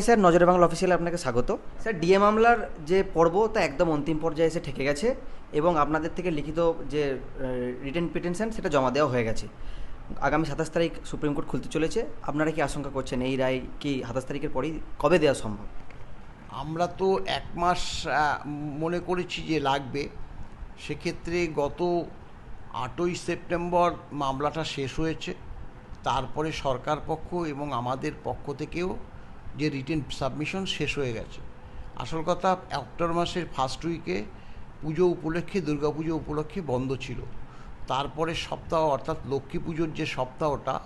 Sir, নজরে বাংলা অফিসিয়ালে আপনাকে স্বাগত। স্যার, ডিএ মামলার যে পর্ব, তা একদম অন্তিম পর্যায়ে এসে ঠেকে গেছে এবং আপনাদের থেকে লিখিত যে রিটেন পিটেনশন সেটা জমা দেওয়া হয়ে গেছে। আগামী সাতাশ তারিখ সুপ্রিম কোর্ট খুলতে চলেছে। আপনারা কি আশঙ্কা করছেন? এই রায় কি সাতাশ তারিখের পরেই কবে দেওয়া সম্ভব? আমরা তো এক মাস মনে করেছি যে লাগবে। সেক্ষেত্রে গত আটই সেপ্টেম্বর মামলাটা শেষ হয়েছে। তারপরে সরকার পক্ষ এবং আমাদের পক্ষ থেকেও যে রিটেন সাবমিশন শেষ হয়ে গেছে। আসল কথা, অক্টোবর মাসের ফার্স্ট উইকে পুজো উপলক্ষে দুর্গাপুজো উপলক্ষে বন্ধ ছিল। তারপরে সপ্তাহ, অর্থাৎ লক্ষ্মী পুজোর যে সপ্তাহটা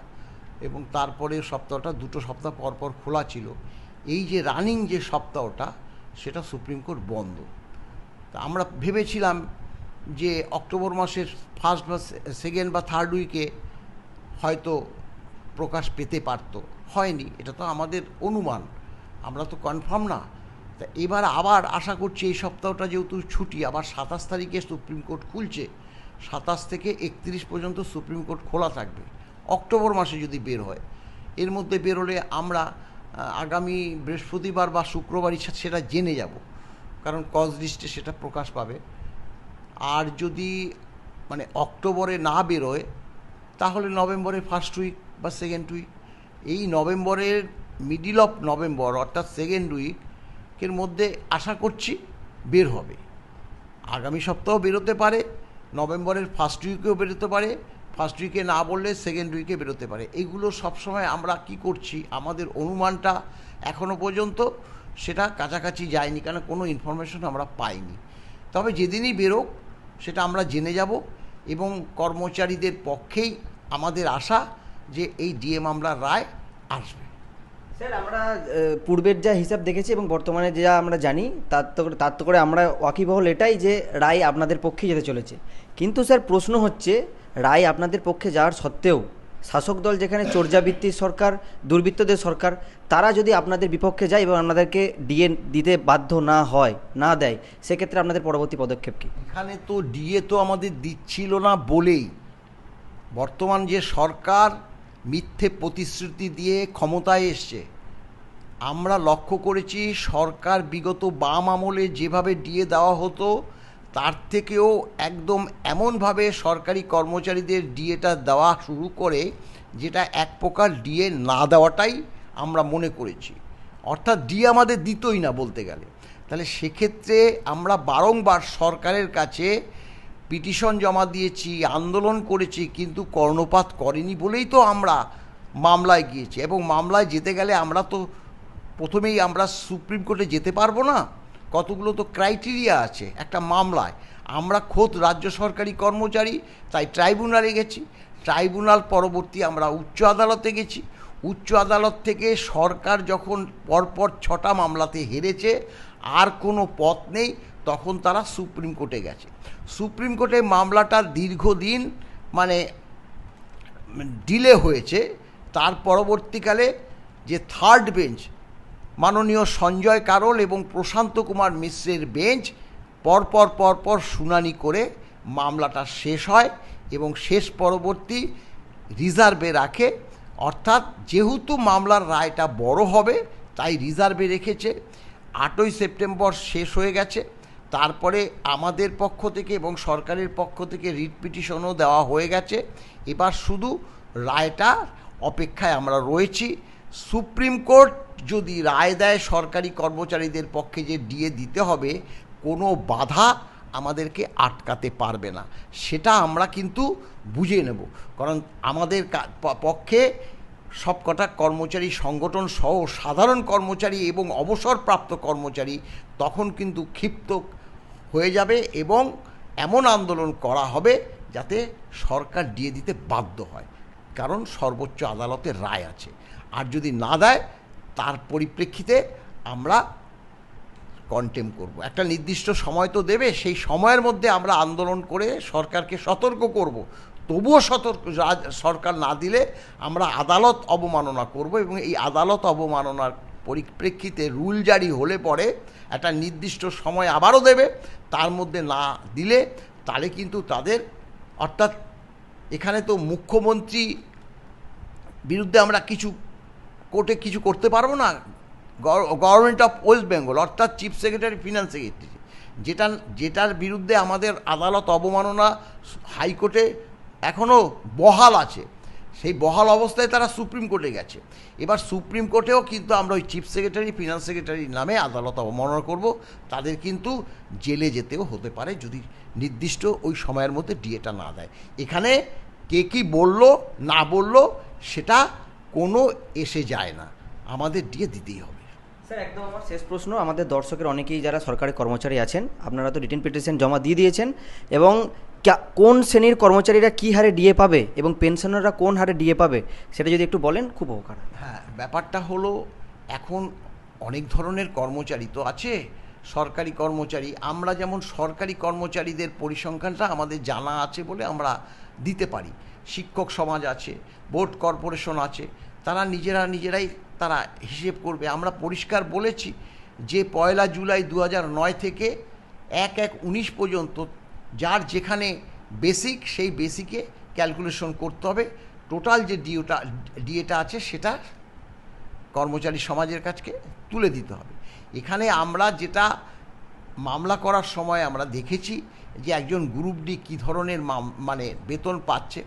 এবং তারপরে সপ্তাহটা, দুটো সপ্তাহ পর পর খোলা ছিল, এই যে রানিং যে সপ্তাহটা, সেটা সুপ্রিম কোর্ট বন্ধ। তা আমরা ভেবেছিলাম যে অক্টোবর মাসের ফার্স্ট বা সেকেন্ড বা থার্ড উইকে হয়তো প্রকাশ পেতে পারত। হয়নি, এটা তো আমাদের অনুমান। আমরা তো কনফার্ম না। তা এবার আবার আশা করছি এই সপ্তাহটা যেহেতু ছুটি, আবার সাতাশ তারিখে সুপ্রিম কোর্ট খুলছে, সাতাশ থেকে একত্রিশ পর্যন্ত সুপ্রিম কোর্ট খোলা থাকবে, অক্টোবর মাসে যদি বের হয়। এর মধ্যে বেরোলে আমরা আগামী বৃহস্পতিবার বা শুক্রবারই সেটা জেনে যাব, কারণ কজ লিস্টে সেটা প্রকাশ পাবে। আর যদি মানে অক্টোবরে না বেরোয় তাহলে নভেম্বরের ফার্স্ট উইক বা সেকেন্ড উইক এই নভেম্বরের মিডিল অফ নভেম্বর অর্থাৎ সেকেন্ড উইকের মধ্যে আশা করছি বের হবে। আগামী সপ্তাহ বেরোতে পারে, নভেম্বরের ফার্স্ট উইকেও বেরোতে পারে ফার্স্ট উইকে না বললে সেকেন্ড উইকে বেরোতে পারে। এইগুলো সবসময় আমরা কি করছি, আমাদের অনুমানটা এখনও পর্যন্ত সেটা কাছাকাছি যায়নি কারণ কোনো ইনফরমেশন আমরা পাইনি। তবে যেদিনই বেরোক, সেটা আমরা জেনে যাব এবং কর্মচারীদের পক্ষেই আমাদের আশা যে এই ডিএ মামলার রায় আসবে। স্যার আমরা পূর্বের যা হিসাব দেখেছি এবং বর্তমানে যা আমরা জানি তার তো তার তো করে আমরা ওয়াকিবহল এটাই যে রায় আপনাদের পক্ষে যেতে চলেছে। কিন্তু স্যার প্রশ্ন হচ্ছে রায় আপনাদের পক্ষে যাওয়ার সত্ত্বেও শাসক দল যেখানে চর্যাবৃত্তির সরকার দুর্বৃত্তদের সরকার তারা যদি আপনাদের বিপক্ষে যায় এবং আপনাদেরকে ডিএ দিতে বাধ্য না হয় না দেয় সেক্ষেত্রে আপনাদের পরবর্তী পদক্ষেপ কী? এখানে তো ডিএ তো আমাদের দিচ্ছিল না বলেই। বর্তমান যে সরকার মিথ্যে প্রতিশ্রুতি দিয়ে ক্ষমতায় এসছে। আমরা লক্ষ্য করেছি সরকার বিগত বাম আমলে যেভাবে ডিএ দেওয়া হতো, তার থেকেও একদম এমনভাবে সরকারি কর্মচারীদের ডিএটা দেওয়া শুরু করে, যেটা এক প্রকার ডিএ না দেওয়াটাই আমরা মনে করেছি। অর্থাৎ ডিএ আমাদের দিতই না বলতে গেলে। তাহলে সেক্ষেত্রে আমরা বারংবার সরকারের কাছে পিটিশন জমা দিয়েছি, আন্দোলন করেছি, কিন্তু কর্ণপাত করেনি বলেই তো আমরা মামলায় গিয়েছি। এবং মামলায় যেতে গেলে আমরা তো প্রথমেই আমরা সুপ্রিম কোর্টে যেতে পারব না। কতগুলো তো ক্রাইটেরিয়া আছে একটা মামলায়। আমরা খোদ রাজ্য সরকারি কর্মচারী, তাই ট্রাইব্যুনালে গেছি। ট্রাইব্যুনাল পরবর্তী আমরা উচ্চ আদালতে গেছি। উচ্চ আদালত থেকে সরকার যখন পরপর ছটা মামলাতে হেরেছে, আর কোনো পথ নেই। তখন তারা সুপ্রিম কোর্টে গেছে। সুপ্রিম কোর্টে মামলাটা দীর্ঘদিন মানে ডিলে হয়েছে। তার পরবর্তীকালে যে থার্ড বেঞ্চ, মাননীয় সঞ্জয় কারোল এবং প্রশান্ত কুমার মিশ্রের বেঞ্চ পরপর পরপর শুনানি করে মামলাটা শেষ হয় এবং শেষ পরবর্তী রিজার্ভে রাখে। অর্থাৎ যেহেতু মামলার রায়টা বড় হবে, তাই রিজার্ভে রেখেছে। আটই সেপ্টেম্বর শেষ হয়ে গেছে। তারপরে আমাদের পক্ষ থেকে এবং সরকারের পক্ষ থেকে রিট পিটিশনও দেওয়া হয়ে গেছে। এবার শুধু রায়টা অপেক্ষায় আমরা রয়েছি। সুপ্রিম কোর্ট যদি রায় দেয় সরকারি কর্মচারীদের পক্ষে যে ডিএ দিতে হবে, কোনো বাধা আমাদেরকে আটকাতে পারবে না। সেটা আমরা কিন্তু বুঝে নেব। কারণ আমাদের পক্ষে সবকটা কর্মচারী সংগঠন সহ সাধারণ কর্মচারী এবং অবসরপ্রাপ্ত কর্মচারী তখন কিন্তু ক্ষিপ্ত হয়ে যাবে এবং এমন আন্দোলন করা হবে যাতে সরকার দিয়ে দিতে বাধ্য হয়। কারণ সর্বোচ্চ আদালতের রায় আছে। আর যদি না দেয়, তার পরিপ্রেক্ষিতে আমরা কন্টেম করব। একটা নির্দিষ্ট সময় তো দেবে, সেই সময়ের মধ্যে আমরা আন্দোলন করে সরকারকে সতর্ক করব। তবুও সতর্ক সরকার না দিলে আমরা আদালত অবমাননা করব এবং এই আদালত অবমাননার পরিপ্রেক্ষিতে রুল জারি হলে পরে একটা নির্দিষ্ট সময় আবারও দেবে, তার মধ্যে না দিলে তাহলে কিন্তু তাদের, অর্থাৎ এখানে তো মুখ্যমন্ত্রী বিরুদ্ধে আমরা কিছু কোর্টে কিছু করতে পারব না গভর্নমেন্ট অফ ওয়েস্ট বেঙ্গল, অর্থাৎ চিফ সেক্রেটারি, ফিনান্স সেক্রেটারি যেটা যেটার বিরুদ্ধে আমাদের আদালত অবমাননা হাইকোর্টে এখনও বহাল আছে। সেই বহাল অবস্থায় তারা সুপ্রিম কোর্টে গেছে। এবার সুপ্রিম কোর্টেও কিন্তু আমরা ওই চিফ সেক্রেটারি, ফিনান্স সেক্রেটারির নামে আদালত অবমাননা করব। তাদের কিন্তু জেলে যেতেও হতে পারে যদি নির্দিষ্ট ওই সময়ের মধ্যে ডিএটা না দেয়। এখানে কে কি বলল, না বলল, সেটা কোনো এসে যায় না। আমাদের ডিএ দিতেই হবে। স্যার, একদম আমার শেষ প্রশ্ন। আমাদের দর্শকের অনেকেই যারা সরকারি কর্মচারী আছেন, আপনারা তো রিটেন পিটিশন জমা দিয়ে দিয়েছেন এবং কোন শ্রেণির কর্মচারীরা কী হারে ডিএ পাবে এবং পেনশনাররা কোন হারে ডিএ পাবে, সেটা যদি একটু বলেন, খুব উপকার হ্যাঁ ব্যাপারটা হলো, এখন অনেক ধরনের কর্মচারী তো আছে, সরকারি কর্মচারী। আমরা যেমন সরকারি কর্মচারীদের পরিসংখ্যানটা আমাদের জানা আছে বলে আমরা দিতে পারি। শিক্ষক সমাজ আছে, বোর্ড কর্পোরেশন আছে, তারা নিজেরা নিজেরাই তারা হিসেব করবে। আমরা পরিষ্কার বলেছি যে পয়লা জুলাই দু নয় থেকে এক এক উনিশ পর্যন্ত যার যেখানে বেসিক সেই বেসিকে ক্যালকুলেশন করতে হবে। টোটাল যে ডিওটা ডিএটা আছে, সেটা কর্মচারী সমাজের কাছকে তুলে দিতে হবে। এখানে আমরা যেটা মামলা করার সময় আমরা দেখেছি যে একজন গ্রুপ ডি কী ধরনের মানে বেতন পাচ্ছে।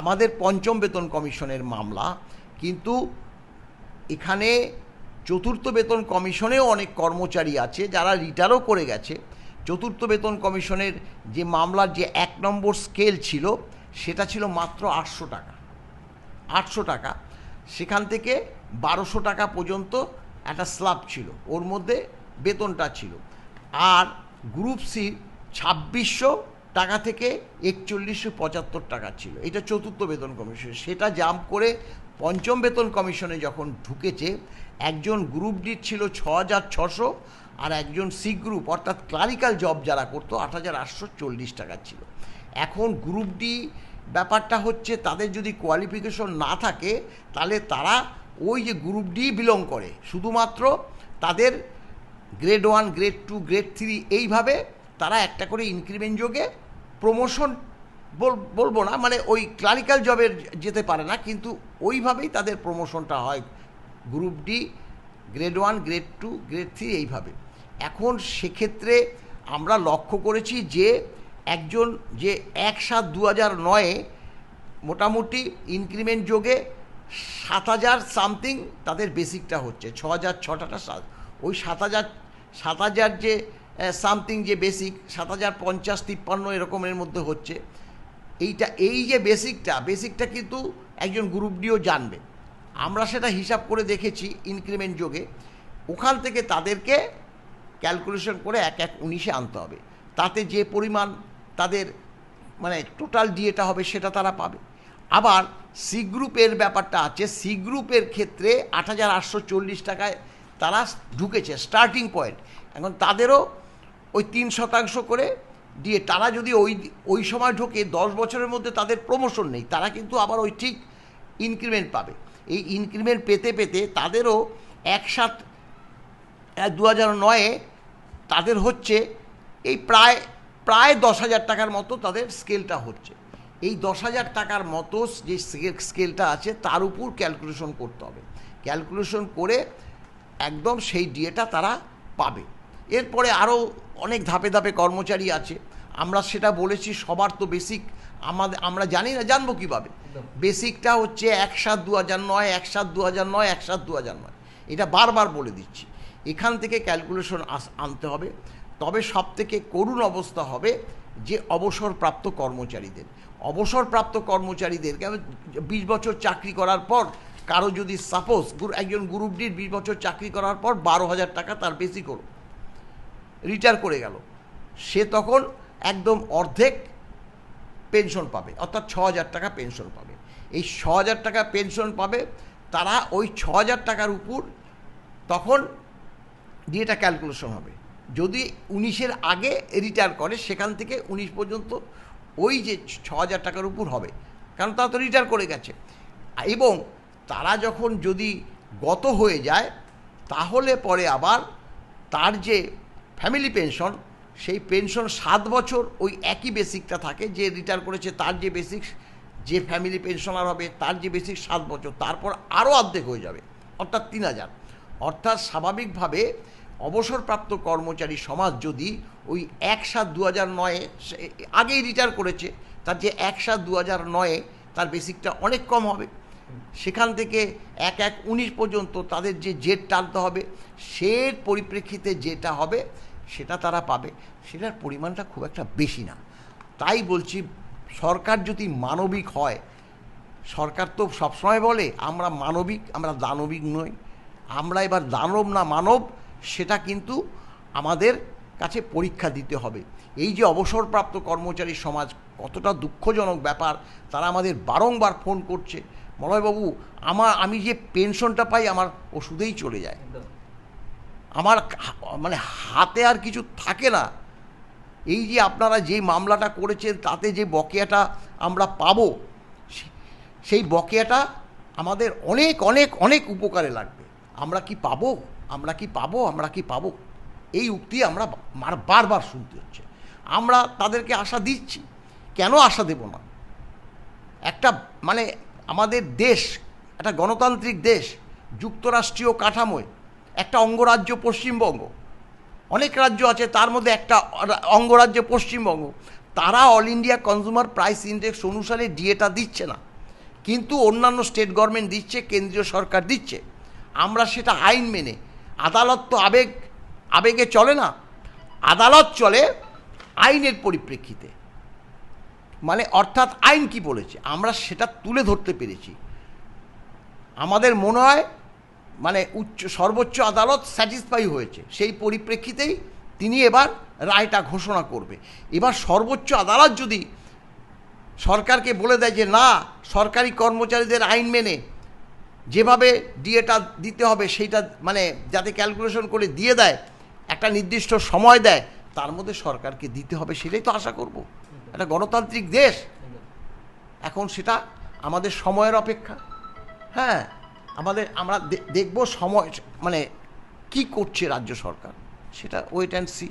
আমাদের পঞ্চম বেতন কমিশনের মামলা, কিন্তু এখানে চতুর্থ বেতন কমিশনেও অনেক কর্মচারী আছে যারা রিটায়ারও করে গেছে। চতুর্থ বেতন কমিশনের যে মামলার যে এক নম্বর স্কেল ছিল, সেটা ছিল মাত্র আটশো টাকা। আটশো টাকা। সেখান থেকে বারোশো টাকা পর্যন্ত একটা স্ল্যাব ছিল। ওর মধ্যে বেতনটা ছিল। আর গ্রুপ সি ছাব্বিশশো টাকা থেকে একচল্লিশশো পঁচাত্তর টাকা ছিল। এটা চতুর্থ বেতন কমিশন। সেটা জাম্প করে পঞ্চম বেতন কমিশনে যখন ঢুকেছে, একজন গ্রুপ ডি ছিল ছ হাজার ছশো আর একজন সি গ্রুপ, অর্থাৎ ক্লারিক্যাল জব যারা করতো, আট হাজার আটশো চল্লিশ টাকা ছিল। এখন গ্রুপ ডি ব্যাপারটা হচ্ছে, তাদের যদি কোয়ালিফিকেশন না থাকে, তাহলে তারা ওই যে গ্রুপ ডি বিলং করে। শুধুমাত্র তাদের grade one grade two grade three এইভাবে তারা একটা করে ইনক্রিমেন্ট যোগে প্রমোশন বলব না মানে ওই ক্লারিক্যাল জবের যেতে পারে না, কিন্তু ওইভাবেই তাদের প্রমোশনটা হয়। Group D grade one grade two grade three এইভাবে। এখন সেক্ষেত্রে আমরা লক্ষ্য করেছি যে একজন যে এক সাত দু হাজার নয়ে মোটামুটি ইনক্রিমেন্ট যোগে সাত হাজার সামথিং তাদের বেসিকটা হচ্ছে, ছ হাজার, ছটাটা সাত। ওই সাত হাজার সাত হাজার যে সামথিং যে বেসিক সাত হাজার পঞ্চাশ, তিপ্পান্ন এরকমের মধ্যে হচ্ছে। এইটা, এই যে বেসিকটা বেসিকটা কিন্তু একজন গ্রুপ ডিও জানবে। আমরা সেটা হিসাব করে দেখেছি ইনক্রিমেন্ট যোগে। ওখান থেকে তাদেরকে ক্যালকুলেশন করে এক এক উনিশে আনতে হবে। তাতে যে পরিমাণ তাদের মানে টোটাল ডিএটা হবে সেটা তারা পাবে। আবার সি গ্রুপের ব্যাপারটা আছে। সি গ্রুপের ক্ষেত্রে আট হাজার আটশো চল্লিশ টাকায় তারা ঢুকেছে স্টার্টিং পয়েন্ট এখন তাদেরও ওই তিন শতাংশ করে দিয়ে তারা যদি ওই ওই সময় ঢোকে, দশ বছরের মধ্যে তাদের প্রমোশন নেই, তারা কিন্তু আবার ওই ঠিক ইনক্রিমেন্ট পাবে। এই ইনক্রিমেন্ট পেতে পেতে তাদেরও একসাথ দু হাজার নয়ে তাদের হচ্ছে এই প্রায় প্রায় দশ হাজার টাকার মতো তাদের স্কেলটা হচ্ছে। এই দশ হাজার টাকার মতো যে স্কে- স্কেলটা আছে তার উপর ক্যালকুলেশন করতে হবে। ক্যালকুলেশন করে একদম সেই ডিএটা তারা পাবে। এরপরে আরও অনেক ধাপে ধাপে কর্মচারী আছে। আমরা সেটা বলেছি সবার তো বেসিক আমাদের আমরা জানি না জানব কীভাবে? বেসিকটা হচ্ছে এক সাত দু হাজার নয় এক সাত দু হাজার নয় এক সাত দু হাজার নয়। এটা বারবার বলে দিচ্ছি। এখান থেকে ক্যালকুলেশন আনতে হবে। তবে সব থেকে করুণ অবস্থা হবে যে অবসরপ্রাপ্ত কর্মচারীদের। অবসরপ্রাপ্ত কর্মচারীদের বিশ বছর চাকরি করার পর কারও যদি সাপোজ একজন গ্রুপ ডির বিশ বছর চাকরি করার পর বারো হাজার টাকা তার বেশি করো রিটায়ার করে গেল। সে তখন একদম অর্ধেক পেনশন পাবে, অর্থাৎ ছ হাজার টাকা পেনশন পাবে। এই ছ হাজার টাকা পেনশন পাবে, তারা ওই ছ হাজার টাকার উপর তখন ডিএটা ক্যালকুলেশন হবে। যদি উনিশের আগে রিটায়ার করে, সেখান থেকে উনিশ পর্যন্ত ওই যে ছ হাজার টাকার উপর হবে। কারণ তারা তো রিটায়ার করে গেছে। এবং তারা যখন যদি গত হয়ে যায়, তাহলে পরে আবার তার যে ফ্যামিলি পেনশন সেই পেনশন সাত বছর ওই একই বেসিকটা থাকে, যে রিটায়ার করেছে তার যে বেসিক যে ফ্যামিলি পেনশনার হবে তার যে বেসিক সাত বছর, তারপর আরও অর্ধেক হয়ে যাবে। অর্থাৎ তিন হাজার। অর্থাৎ স্বাভাবিকভাবে অবসরপ্রাপ্ত কর্মচারী সমাজ যদি ওই এক সাত দু হাজার নয়ে আগেই রিটায়ার করেছে, তার যে এক সাত দু হাজার নয়ে তার বেসিকটা অনেক কম হবে। সেখান থেকে এক এক উনিশ পর্যন্ত তাদের যে জেট টানতে হবে, সের পরিপ্রেক্ষিতে যেটা হবে সেটা তারা পাবে। সেটার পরিমাণটা খুব একটা বেশি না। তাই বলছি, সরকার যদি মানবিক হয়, সরকার তো সবসময় বলে, আমরা মানবিক, আমরা দানবিক নই। আমরা এবার দানব না মানব সেটা কিন্তু আমাদের কাছে পরীক্ষা দিতে হবে। এই যে অবসরপ্রাপ্ত কর্মচারী সমাজ কতটা দুঃখজনক ব্যাপার তারা আমাদের বারংবার ফোন করছে মলয়বাবু আমার আমি যে পেনশনটা পাই আমার ওষুধেই চলে যায়। আমার মানে হাতে আর কিছু থাকে না। এই যে আপনারা যে মামলাটা করেছেন তাতে যে বকেয়াটা আমরা পাবো সেই বকেয়াটা আমাদের অনেক অনেক অনেক উপকারে লাগবে। আমরা কি পাবো? আমরা কি পাবো? আমরা কি পাবো? এই উক্তি আমরা মার- বারবার শুনতে হচ্ছে। আমরা তাদেরকে আশা দিচ্ছি। কেন আশা দেব না? একটা মানে আমাদের দেশ, একটা গণতান্ত্রিক দেশ, যুক্তরাষ্ট্রীয় কাঠামোয়, একটা অঙ্গরাজ্য পশ্চিমবঙ্গ, অনেক রাজ্য আছে, তার মধ্যে একটা অঙ্গরাজ্য পশ্চিমবঙ্গ, তারা all India consumer price index অনুসারে ডিএটা দিচ্ছে না। কিন্তু অন্যান্য স্টেট গভর্নমেন্ট দিচ্ছে, কেন্দ্রীয় সরকার দিচ্ছে। আমরা সেটা আইন মেনে। আদালত তো আবেগ, আবেগে চলে না। আদালত চলে আইনের পরিপ্রেক্ষিতে। মানে অর্থাৎ আইন কি বলেছে? আমরা সেটা তুলে ধরতে পেরেছি। আমাদের মনে হয় মানে উচ্চ, সর্বোচ্চ আদালত স্যাটিসফাই হয়েছে। সেই পরিপ্রেক্ষিতেই তিনি এবার রায়টা ঘোষণা করবে। এবার সর্বোচ্চ আদালত যদি সরকারকে বলে দেয় যে, না, সরকারি কর্মচারীদের আইন মেনে যেভাবে ডিএটা দিতে হবে, সেইটা মানে যাতে ক্যালকুলেশন করে দিয়ে দেয়, একটা নির্দিষ্ট সময় দেয়, তার মধ্যে সরকারকে দিতে হবে সেটাই তো আশা করব। একটা গণতান্ত্রিক দেশ, এখন সেটা আমাদের সময়ের অপেক্ষা। হ্যাঁ আমাদের, আমরা দেখব সময় মানে কি করছে রাজ্য সরকার, সেটা ওয়েট অ্যান্ড সি